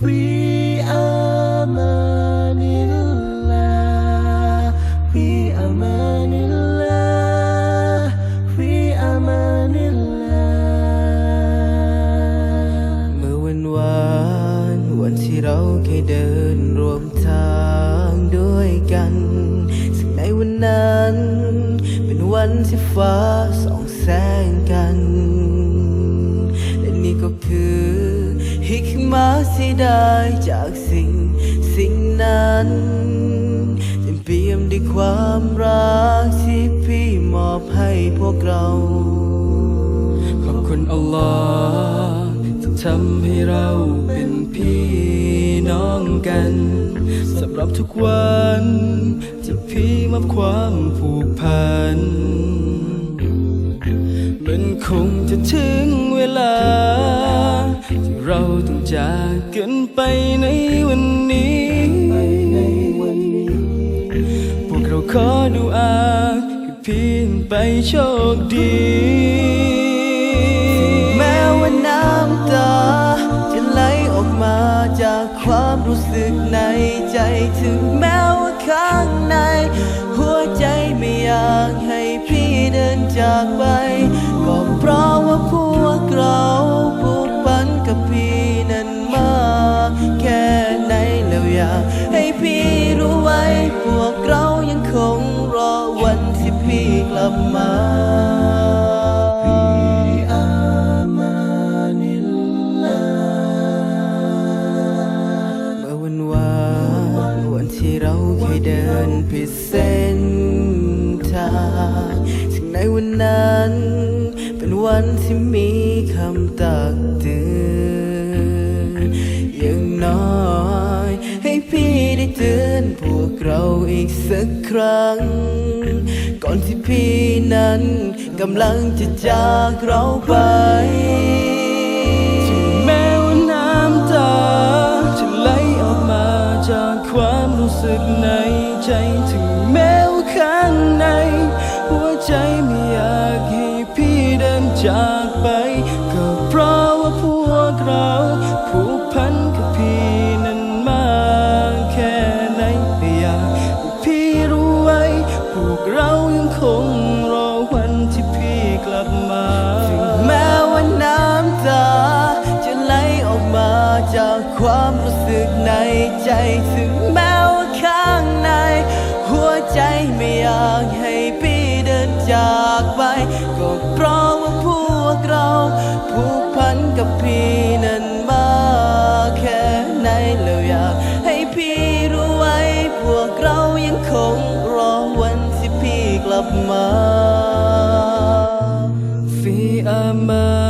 We are Manila. We are Manila. We are Manila. เมื่อวันวานวันที่เราเคยเดินรวมทางด้วยกัน ซึ่ในวันนั้น เป็นวันที่ฟ้าส่องแสงกัน และนี่ก็คือ ฮิกมาที่ได้จากสิ่งสิ่งนั้นเต็มเปี่ยมด้วยความรักที่พี่มอบให้พวกเรา ขอบคุณอัลลอฮ์ที่ทำให้เราเป็นพี่น้องกันสำหรับทุกวันที่พี่มอบความผูกพันมันคงจะถึงเวลา ต้องจากกันไปในวันนี้ พวกเราขอดูอาให้พี่ไปโชคดี แม้ว่าน้ำตา จะไหลออกมาจากความรู้สึกในใจถึงแม้ว่าข้างใน หัวใจไม่อยากให้พี่เดินจากไป ให้พี่รู้ไว้ พวกเรายังคงรอวันที่พี่กลับมาที่เราเคยเดินผิดเส้นทางถึงในวันนั้น เป็นวันที่มีคำตักเตือน เตือนพวกเราอีกสักครั้ง ก่อนที่พี่นั้นกำลังจะจากเราไป ใจถึงแม้ว่าข้างใน หัวใจไม่อยากให้พี่เดินจากไป ก็เพราะว่าพวกเราผูกพันกับพี่นั้นมากแค่ไหนแล้วอยากให้พี่รู้ไว้ พวกเรายังคงรอวันที่พี่กลับมา Fi aman